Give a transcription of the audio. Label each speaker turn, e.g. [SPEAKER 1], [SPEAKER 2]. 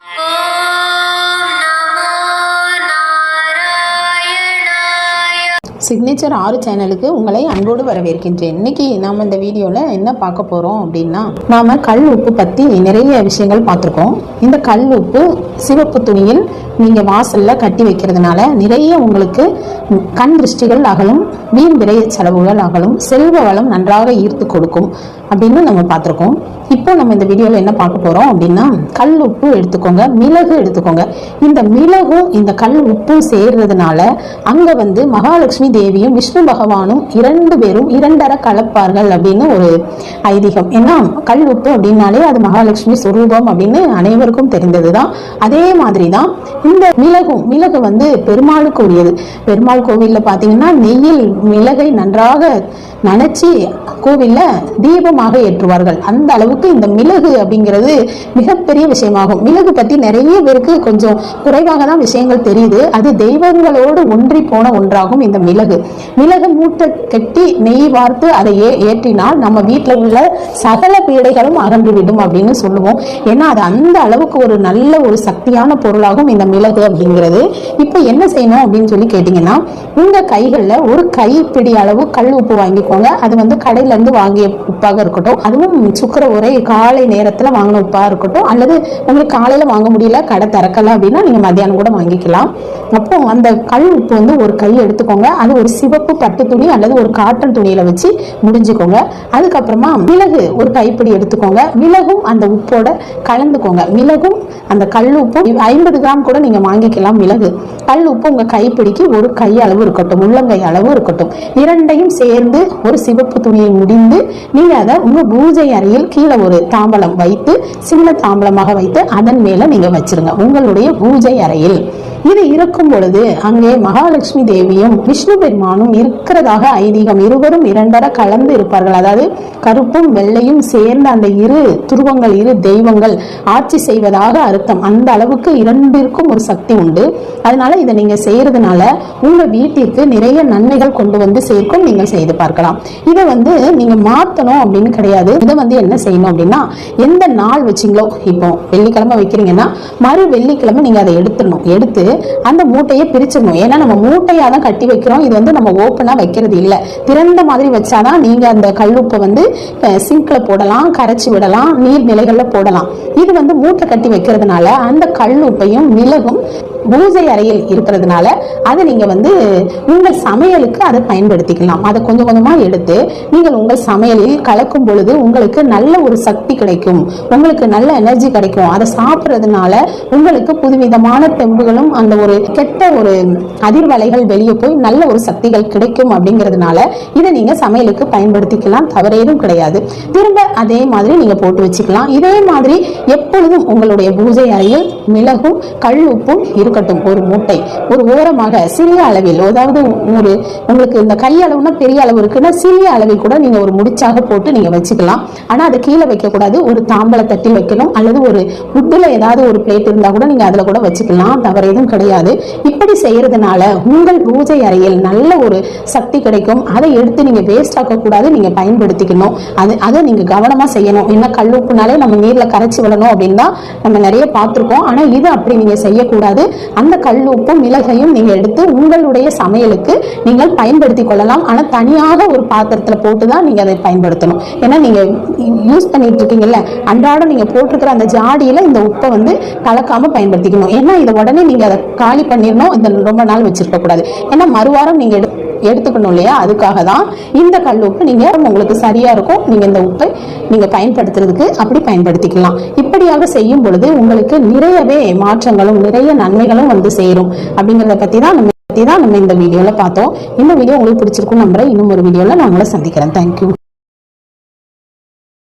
[SPEAKER 1] 哦. Signature ஆறு சேனலுக்கு உங்களை அன்போடு வரவேற்கின்றேன். இன்னைக்கு நாம் இந்த வீடியோவில் என்ன பார்க்க போகிறோம் அப்படின்னா நாம் கல் உப்பு பற்றி நிறைய விஷயங்கள் பார்த்துருக்கோம். இந்த கல் உப்பு சிவப்பு துணியில் நீங்கள் வாசலில் கட்டி வைக்கிறதுனால நிறைய உங்களுக்கு கண் திருஷ்டிகள் அகலும் வீண் விரை செலவுகள் அகலும் செல்வ வளம் நன்றாக ஈர்த்து கொடுக்கும் அப்படின்னு நம்ம பார்த்துருக்கோம். இப்போ நம்ம இந்த வீடியோவில் என்ன பார்க்க போகிறோம் அப்படின்னா கல் உப்பு எடுத்துக்கோங்க மிளகு எடுத்துக்கோங்க. இந்த மிளகும் இந்த கல் உப்பும் சேர்றதுனால அங்கே வந்து மகாலட்சுமி தேவியும் விஷ்ணு பகவானும் இரண்டு பேரும் இரண்டரை கலப்பார்கள் அப்படின்னு ஒரு ஐதீகம். ஏன்னா கல் உப்பு அப்படின்னாலே அது மகாலட்சுமி சுரூபம் அப்படின்னு அனைவருக்கும் தெரிந்தது தான் அதே மாதிரி தான் இந்த மிளகும் மிளகு வந்து பெருமாளுக்கு உரியது. பெருமாள் கோவிலில் பார்த்தீங்கன்னா நெய்யில் மிளகை நன்றாக நனைச்சி கோவிலில் தீபமாக ஏற்றுவார்கள். அந்த அளவுக்கு இந்த மிளகு அப்படிங்கிறது மிகப்பெரிய விஷயமாகும். மிளகு பற்றி நிறைய பேருக்கு கொஞ்சம் குறைவாக தான் விஷயங்கள் தெரியுது. அது தெய்வங்களோடு ஒன்றி போன ஒன்றாகும் இந்த மிளகு. மிளகு மூட்டை கட்டி நெய் வார்த்து அதை ஏ ஏற்றினால் நம்ம வீட்டில் உள்ள சகல பீடைகளும் அகன்றுவிடும் அப்படின்னு சொல்லுவோம். ஏன்னா அது அந்த அளவுக்கு ஒரு நல்ல ஒரு சக்தியான பொருளாகும் இந்த மிளகு அப்படிங்கிறது. இப்போ என்ன செய்யணும் அப்படின்னு சொல்லி கேட்டிங்கன்னா உங்கள் கைகளில் ஒரு கைப்பிடி அளவு கல் உப்பு வாங்கிக்கோங்க அது வந்து கடையிலேருந்து வாங்கிய உப்பாக இருக்கட்டும். அதுவும் சுக்கர உரை காலை நேரத்தில் வாங்கின உப்பாக இருக்கட்டும். அல்லது உங்களுக்கு காலையில் வாங்க முடியல கடை திறக்கல அப்படின்னா நீங்கள் மத்தியானம் கூட வாங்கிக்கலாம். அப்போ அந்த கல் உப்பு வந்து ஒரு கை எடுத்துக்கோங்க. அது ஒரு சிவப்பு பட்டு துணி அல்லது ஒரு காட்டன் துணியில வச்சு முடிஞ்சுக்கோங்க. அதுக்கப்புறமா மிளகு ஒரு கைப்பிடி எடுத்துக்கோங்க. மிளகும் அந்த உப்போட கலந்துக்கோங்க. மிளகும் அந்த கல் உப்பும் ஐம்பது கிராம் கூட நீங்கள் வாங்கிக்கலாம் மிளகு. கல் உப்பு உங்க கைப்பிடிக்கு ஒரு கை அளவு இருக்கட்டும் உள்ளங்கை அளவு இருக்கட்டும். இரண்டையும் சேர்ந்து ஒரு சிவப்பு துணியை முடிந்து நீங்கள் அதை உங்க பூஜை அறையில் கீழே ஒரு தாம்பலம் வைத்து சின்ன தாம்பலமாக வைத்து அதன் மேல நீங்க வச்சிருங்க. உங்களுடைய பூஜை அறையில். இது இருக்கும் பொழுது அங்கே மகாலட்சுமி தேவியும் விஷ்ணு பெருமானும் இருக்கிறதாக ஐதீகம் இருவரும் இரண்டர கலந்து இருப்பார்கள். அதாவது கருப்பும் வெள்ளையும் சேர்ந்த அந்த இரு துருவங்கள் இரு தெய்வங்கள் ஆட்சி செய்வதாக அர்த்தம். அந்த அளவுக்கு இரண்டிற்கும் ஒரு சக்தி உண்டு. அதனால இதை நீங்க செய்யறதுனால உங்க வீட்டிற்கு நிறைய நன்மைகள் கொண்டு வந்து சேர்க்கும் நீங்கள் செய்து பார்க்கலாம். இதை வந்து நீங்க மாத்தணும் அப்படின்னு கிடையாது. இதை வந்து என்ன செய்யணும் அப்படின்னா எந்த நாள் வச்சீங்களோ இப்போ வெள்ளிக்கிழமை வைக்கிறீங்கன்னா மறு வெள்ளிக்கிழமை நீங்க அதை எடுத்துடணும். எடுத்து அந்த மூட்டையை பிரிச்சிடணும். ஏன்னா நம்ம மூட்டையாக தான் கட்டி வைக்கிறோம். இது வந்து நம்ம ஓப்பனா வைக்கிறது இல்லை. திறந்த மாதிரி வச்சாதான் நீங்க அந்த கல்லுப்பை வந்து சிங்க்ல போடலாம் கரைச்சி விடலாம் நீர்நிலைகளில் போடலாம். இது வந்து மூட்டை கட்டி வைக்கிறதுனால அந்த கல்லுப்பையும் மிளகும் பூஜை அறையில் இருக்கிறதுனால அதை நீங்க வந்து உங்கள் சமையலுக்கு அதை பயன்படுத்திக்கலாம். அதை கொஞ்சம் கொஞ்சமா எடுத்து நீங்கள் உங்கள் சமையலில் கலக்கும் பொழுது உங்களுக்கு நல்ல ஒரு சக்தி கிடைக்கும். உங்களுக்கு நல்ல எனர்ஜி கிடைக்கும். அதை சாப்பிட்றதுனால உங்களுக்கு புதுவிதமான தெம்புகளும் அந்த ஒரு கெட்ட ஒரு அதிர்வலைகள் வெளியே போய் நல்ல ஒரு சக்திகள் கிடைக்கும் அப்படிங்கிறதுனால இதை நீங்க சமையலுக்கு பயன்படுத்திக்கலாம். தவறேதும் கிடையாது. திரும்ப அதே மாதிரி நீங்க போட்டு வச்சுக்கலாம். இதே மாதிரி எப்பொழுதும் உங்களுடைய பூஜை அறையில் மிளகும் கல் உப்பும் இருக்கட்டும் ஒரு மூட்டை. ஒரு ஓரமாக சிறிய அளவில் அதாவது ஒரு உங்களுக்கு இந்த கை அளவுனா பெரிய அளவு இருக்குன்னா சிறிய அளவில் கூட நீங்க ஒரு முடிச்சாக போட்டு நீங்க வச்சுக்கலாம். ஆனா அதை கீழே வைக்கக்கூடாது. ஒரு தாம்பளை தட்டில் வைக்கணும். அல்லது ஒரு உட்டுல ஏதாவது ஒரு பிளேட் இருந்தா கூட நீங்க அதுல கூட வச்சுக்கலாம். தவறு எதுவும் கிடையாது. இப்படி செய்யறதுனால உங்கள் பூஜை அறையில் நல்ல ஒரு சக்தி கிடைக்கும். அதை எடுத்து நீங்க வேஸ்ட் ஆக்க கூடாது நீங்க பயன்படுத்திக்கணும். அது அதை நீங்க கவனமா செய்யணும். என்ன கல்லுப்புனாலே நம்ம நீர்ல கரைச்சி விடணும் அப்படின்னு தான் நம்ம நிறைய பார்த்துருக்கோம். ஆனா இது அப்படி நீங்க செய்யக்கூடாது. அந்த கல் உப்பும் மிளகையும் நீங்க எடுத்து உங்களுடைய சமையலுக்கு நீங்கள் பயன்படுத்தி கொள்ளலாம். ஆனால் தனியாக ஒரு பாத்திரத்துல போட்டு தான் நீங்க அதை பயன்படுத்தணும். ஏன்னா நீங்க யூஸ் பண்ணிட்டு இருக்கீங்கல்ல அன்றாடம் நீங்க போட்டிருக்கிற அந்த ஜாடியில இந்த உப்பை வந்து கலக்காமல் பயன்படுத்திக்கணும். ஏன்னா இதை உடனே நீங்க அதை காலி பண்ணிடணும். இந்த ரொம்ப நாள் வச்சிருக்கக்கூடாது ஏன்னா மறுவாரம் நீங்க எடு எடுத்துக்கணும் இல்லையா அதுக்காக தான் இந்த கல் உப்பு நீங்க உங்களுக்கு சரியா இருக்கும் நீங்க இந்த உப்பை நீங்க பயன்படுத்துறதுக்கு அப்படி பயன்படுத்திக்கலாம். இப்படியாக செய்யும் பொழுது உங்களுக்கு நிறையவே மாற்றங்களும் நிறைய நன்மைகளும் வந்து சேரும். அப்படிங்கிறத பத்தி தான் நம்ம பத்தி தான் நம்ம இந்த வீடியோவில் பார்த்தோம். இந்த வீடியோ உங்களுக்கு பிடிச்சிருக்கும் நம்புறேன். இன்னும் ஒரு வீடியோவில் நான் உங்களை சந்திக்கிறேன். தேங்க்யூ